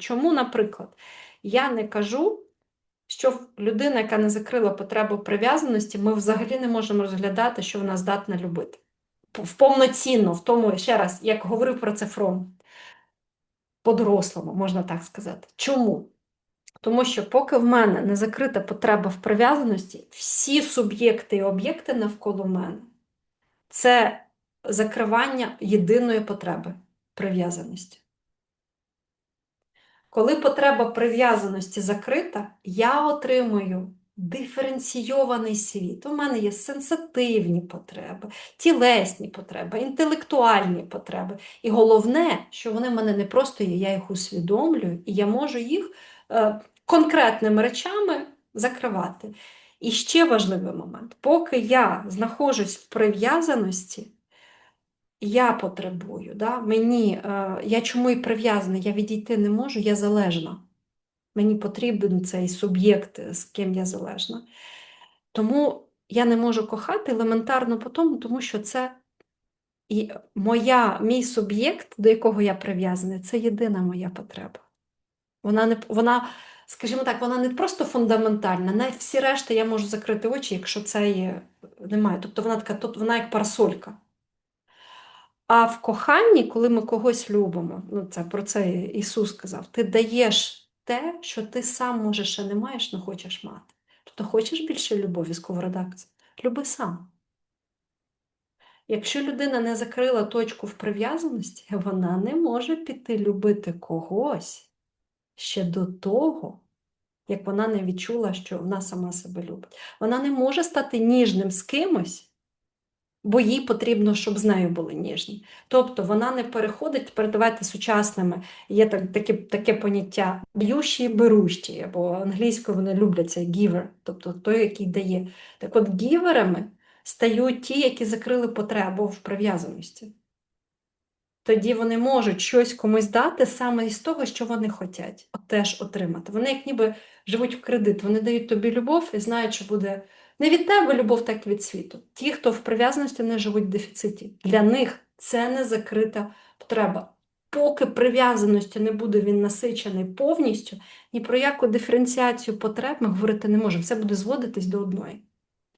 Чому, наприклад, я не кажу, що людина, яка не закрила потребу прив'язаності, ми взагалі не можемо розглядати, що вона здатна любити. В повноцінно, в тому, ще раз, як говорив про це Фром, по-дорослому, можна так сказати. Чому? Тому що поки в мене не закрита потреба в прив'язаності, всі суб'єкти і об'єкти навколо мене це закривання єдиної потреби прив'язаності. Коли потреба прив'язаності закрита, я отримую диференційований світ. У мене є сенситивні потреби, тілесні потреби, інтелектуальні потреби. І головне, що вони в мене не просто є, я їх усвідомлюю, і я можу їх е, конкретними речами закривати. І ще важливий момент: поки я знаходжусь в прив'язаності, я потребую, да? мені, е, я чому і прив'язаний, я відійти не можу, я залежна. Мені потрібен цей суб'єкт, з ким я залежна. Тому я не можу кохати елементарно по тому, тому що це і моя, мій суб'єкт, до якого я прив'язаний, це єдина моя потреба. Вона не вона, скажімо так, вона не просто фундаментальна. На всі решти я можу закрити очі, якщо це є, немає. Тобто вона така, вона як парасолька. А в коханні, коли ми когось любимо, ну це про це Ісус сказав, ти даєш те, що ти сам може ще не маєш, не хочеш мати. Тобто хочеш більше любові, сковорода люби сам. Якщо людина не закрила точку в прив'язаності, вона не може піти любити когось ще до того, як вона не відчула, що вона сама себе любить. Вона не може стати ніжним з кимось, бо їй потрібно, щоб з нею були ніжні. Тобто вона не переходить, передавайте сучасними, є так, таке, таке поняття б'ющі і берущі, або англійською вони люблять це giver, тобто той, який дає. Так от гіверами стають ті, які закрили потребу в прив'язаності. Тоді вони можуть щось комусь дати саме із того, що вони хочуть теж отримати. Вони як ніби живуть в кредит, вони дають тобі любов і знають, що буде не від тебе любов, так і від світу. Ті, хто в прив'язаності не живуть в дефіциті. Для них це не закрита потреба. Поки прив'язаності не буде він насичений повністю, ні про яку диференціацію потреб ми говорити не можемо. Все буде зводитись до одної.